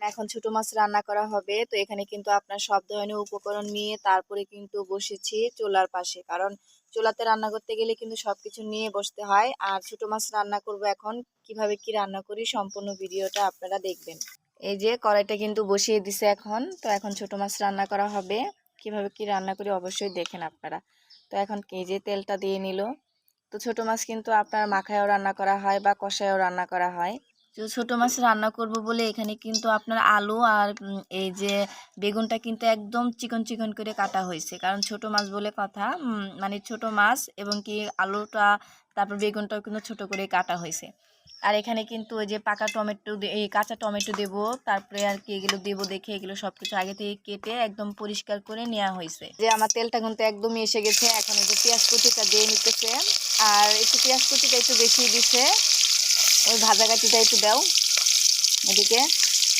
এখন ছোট মাছ রান্না করা হবে। তো এখানে কিন্তু আপনার সব ধরনের উপকরণ নিয়ে তারপরে কিন্তু বসেছি চুলার পাশে। কারণ চুলাতে রান্না করতে গেলে কিন্তু সবকিছু নিয়ে বসতে হয়। আর ছোট মাছ রান্না করব এখন, কীভাবে কি রান্না করি সম্পূর্ণ ভিডিওটা আপনারা দেখবেন। এই যে কড়াইটা কিন্তু বসিয়ে দিছে এখন। তো এখন ছোট মাছ রান্না করা হবে। কীভাবে কি রান্না করি অবশ্যই দেখেন আপনারা। তো এখন এই যে তেলটা দিয়ে নিল। তো ছোট মাছ কিন্তু আপনার মাখায়ও রান্না করা হয় বা কষায়ও রান্না করা হয়। তো ছোট মাছ রান্না করব বলে এখানে কিন্তু আপনার আলু আর এই যে বেগুনটা কিন্তু একদম চিকন চিকন করে কাটা হয়েছে। কারণ ছোট মাছ বলে কথা মানে ছোট মাছ এবং কি আলুটা, তারপর বেগুনটাও কিন্তু ছোট করে কাটা হয়েছে। আর এখানে কিন্তু ওই যে পাকা টমেটো এই কাঁচা টমেটো দেব, তারপরে আর কি এগুলো দেবো দেখে এগুলো সব কিছু আগে থেকে কেটে একদম পরিষ্কার করে নেওয়া হয়েছে। যে আমার তেলটা কিন্তু একদমই এসে গেছে, এখন যে পেঁয়াজ কুচিটা দিয়ে নিতেছে। আর একটু পেঁয়াজ কুচিটা একটু বেশি দিছে। ওই ভাজা কাঠিটা একটু দাও এদিকে।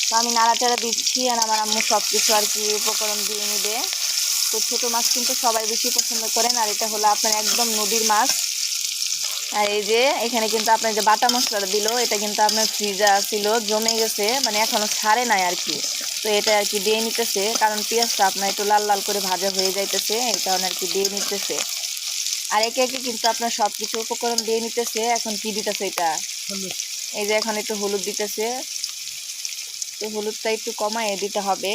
তো আমি নাড়াচাড়া দিচ্ছি আর আমার আম্মু সব কিছু আর কি উপকরণ দিয়ে নিবে। তো ছোটো মাছ কিন্তু সবাই বেশি পছন্দ করেন আর এটা হলো আপনার একদম নদীর মাছ। আর এই যে, এখানে কিন্তু আপনার যে বাটা মশলাটা দিল, এটা কিন্তু আপনার ফ্রিজে ছিল, জমে গেছে মানে এখনও ছাড়ে নাই আর কি। তো এটা আর কি দিয়ে নিতেছে, কারণ পেঁয়াজটা আপনার একটু লাল লাল করে ভাজা হয়ে যাইতেছে, এই কারণে আর কি দিয়ে নিতেছে। আর একে একে কিন্তু আপনার সব কিছু উপকরণ দিয়ে নিতেছে, এখন কি দিতেছে এটা? এই যে এখন একটু হলুদ দিতেছে। তো হলুদটা একটু কমায় দিতে হবে।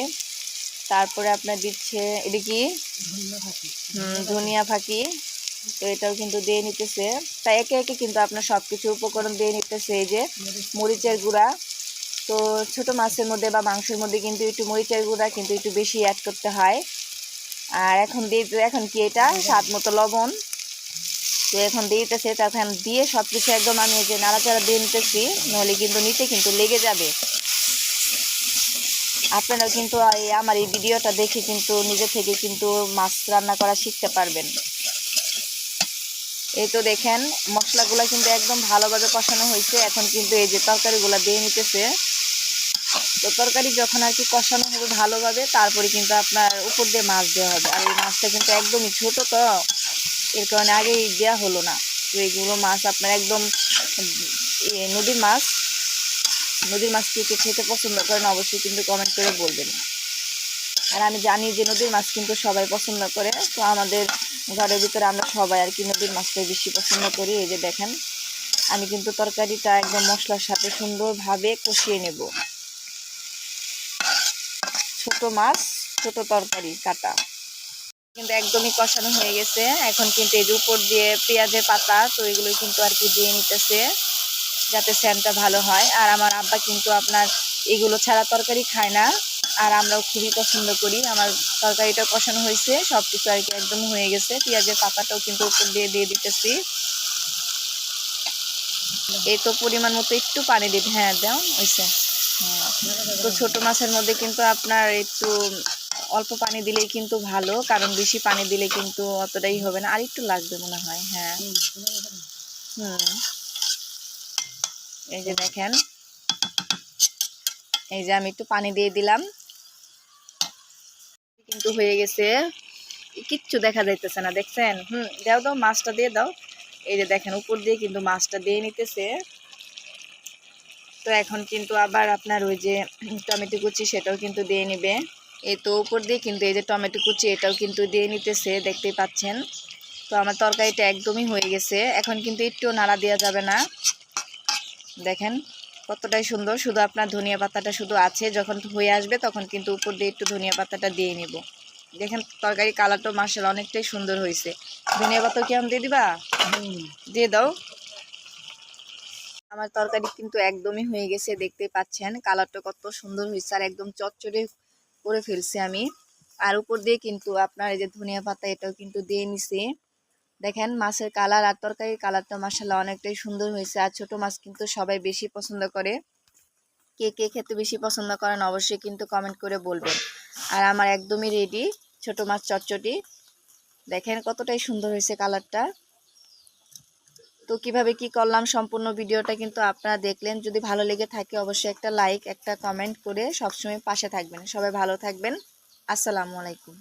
তারপরে আপনার দিচ্ছে এটা কি? ধনিয়া ফাঁকি তো এটাও কিন্তু দিয়ে নিতেছে। তাই একে একে কিন্তু আপনার সব কিছু উপকরণ দিয়ে নিতেছে এই যে মরিচের গুঁড়া। তো ছোট মাছের মধ্যে বা মাংসের মধ্যে কিন্তু একটু মরিচের গুঁড়া কিন্তু একটু বেশি অ্যাড করতে হয়। আর এখন দিয়ে এখন কি এটা? স্বাদ মতো লবণ। তো এখন দিতেছে তখন দিয়ে সব কিছু একদম আমি যে নাড়াচাড়া দিয়ে নিতেছি নাহলে কিন্তু নিতে কিন্তু লেগে যাবে। আপনারাও কিন্তু এই আমার এই ভিডিওটা দেখে কিন্তু নিজে থেকে কিন্তু মাছ রান্না করা শিখতে পারবেন। এই তো দেখেন, মশলাগুলো কিন্তু একদম ভালোভাবে কষানো হয়েছে, এখন কিন্তু এই যে তরকারিগুলো দিয়ে নিতেছে। তো তরকারি যখন আর কি কষানো হবে ভালোভাবে, তারপরে কিন্তু আপনার উপর দিয়ে মাছ দেওয়া হবে। আর এই মাছটা কিন্তু একদমই ছোট তো। এর কারণে আগেই দেওয়া হলো না। তো এইগুলো মাছ আপনার একদম নদীর মাছ নদীর মাছ কে কে খেতে পছন্দ করেন অবশ্যই কিন্তু কমেন্ট করে বলবেন। আর আমি জানি যে নদীর মাছ কিন্তু সবাই পছন্দ করে, তো আমাদের ঘরের ভিতরে আমরা সবাই আর কি নদীর মাছটাই বেশি পছন্দ করি। এই যে দেখেন, আমি কিন্তু তরকারিটা একদম মশলার সাথে সুন্দরভাবে কষিয়ে নেব। ছোট মাছ, ছোট তরকারি, কাটা। কিন্তু একদমই কষানো হয়ে গেছে। এখন কিন্তু যে উপর দিয়ে পেঁয়াজের পাতা, তো এগুলো কিন্তু আর কি দিয়ে নিতেছে, যাতে স্যানটা ভালো হয়। আর আমার আব্বা কিন্তু আপনার এগুলো ছাড়া তরকারি খায় না, আর আমরাও খুবই পছন্দ করি। আমার তরকারিটা কষানো হয়েছে সব কিছু আর কি একদম হয়ে গেছে। পেঁয়াজের পাতাটাও কিন্তু উপর দিয়ে দিয়ে দিতেছি। এই তো পরিমাণ মতো একটু পানি দিতে হ্যাঁ দাও হয়েছে হ্যাঁ তো ছোট মাছের মধ্যে কিন্তু আপনার একটু অল্প পানি দিলেই কিন্তু ভালো কারণ বেশি পানি দিলে কিন্তু অতটাই হবে না। আর একটু লাগবে মনে হয় হ্যাঁ। হুম। এই যে দেখেন এই যে আমি একটু পানি দিয়ে দিলাম। কিন্তু হয়ে গেছে কিচ্ছু দেখা যাইতেছে না দেখছেন? হুম দাও দাও মাছটা দিয়ে দাও। এই যে দেখেন উপর দিয়ে কিন্তু মাছটা দিয়ে নিতেছে। তো এখন কিন্তু আবার আপনার ওই যে টমেটো কুচি সেটাও কিন্তু দিয়ে নিবে। এই তো উপর দিয়ে কিন্তু এই যে টমেটো কুচি, এটাও কিন্তু দিয়ে নিতেছে, দেখতেই পাচ্ছেন। তো আমার তরকারিটা একদমই হয়ে গেছে। এখন কিন্তু একটু নাড়া দেওয়া যাবে না। দেখেন কতটাই সুন্দর, শুধু আপনার ধনিয়া পাতাটা শুধু আছে, যখন হয়ে আসবে তখন কিন্তু উপর দিয়ে একটু ধনিয়া পাতাটা দিয়ে নিব। দেখেন তরকারি কালারটা মার্শাল অনেকটাই সুন্দর হয়েছে। ধনিয়া পাতা কি আমি দিয়ে দিবা? দিয়ে দাও। আমার তরকারি কিন্তু একদমই হয়ে গেছে দেখতে পাচ্ছেন। কালারটা কত সুন্দর হয়েছে, আর একদম চচ্চড়ে করে ফেলছি আমি। আর উপর দিয়ে কিন্তু আপনার এই যে ধনিয়া পাতা এটাও কিন্তু দিয়ে নিছি। দেখেন মাছের কালার আর তরকারির কালারটা মাসাল্লাহ অনেকটাই সুন্দর হয়েছে। আর ছোট মাছ কিন্তু সবাই বেশি পছন্দ করে। কে কে খেতে বেশি পছন্দ করেন অবশ্যই কিন্তু কমেন্ট করে বলবেন। আর আমার একদমই রেডি ছোট মাছ চটচটি দেখেন কতটাই সুন্দর হয়েছে কালারটা। তো কীভাবে কি করলাম সম্পূর্ণ ভিডিওটা কিন্তু আপনারা দেখলেন। যদি ভালো লেগে থাকে অবশ্যই একটা লাইক একটা কমেন্ট করে সবসময় পাশে থাকবেন। সবাই ভালো থাকবেন। আসসালামু আলাইকুম।